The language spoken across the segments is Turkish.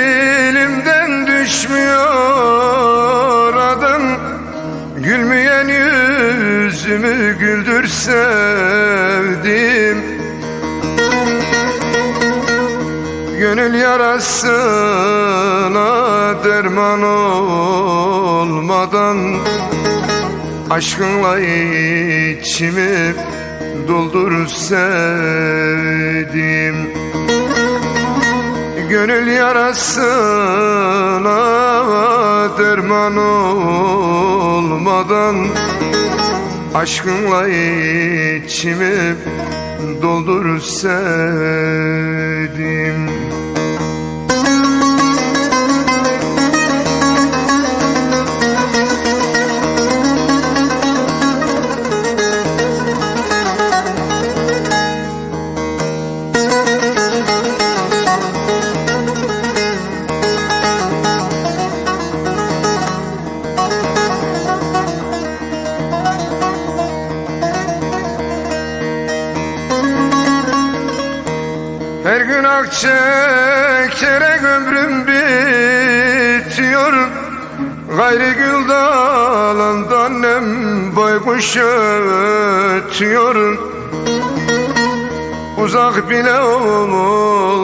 dilimden düşmüyor adın Gülmeyen yüzümü güldür sevdim. Gönül yarasına derman olmadan Aşkınla içimi doldur sevdim Gönül yarasına derman olmadan Aşkınla içimi doldur sevdim Her gün ak çekerek ömrüm bitiyor. Gayri gül dalında annem baykuş ötüyor. Uzak bile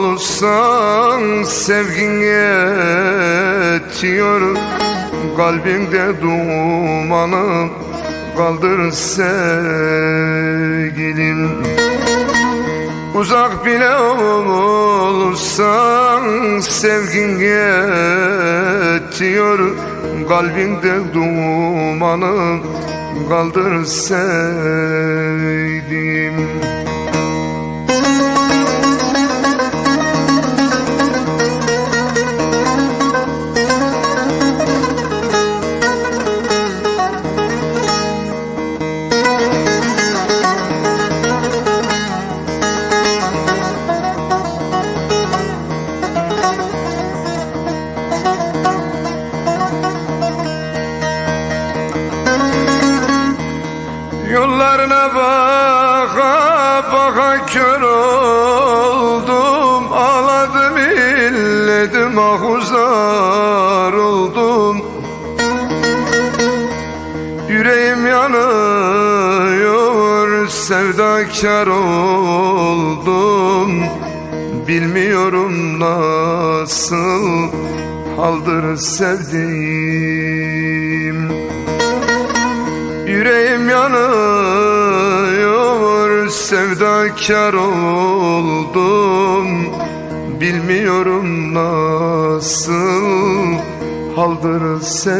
olsan sevgin yetiyor. Kalbimde dumanı kaldır sevgilim Uzak bile olsan sevgin yetiyor. Kalbinde dumanı kaldır sevdim Yollarına baka baka kör oldum. Ağladım illedim ahuzar oldum. Yüreğim yanıyor sevdakar oldum. Bilmiyorum nasıl haldır sevdiğim sevdakar oldum. Bilmiyorum nasıl haldır sevgilim.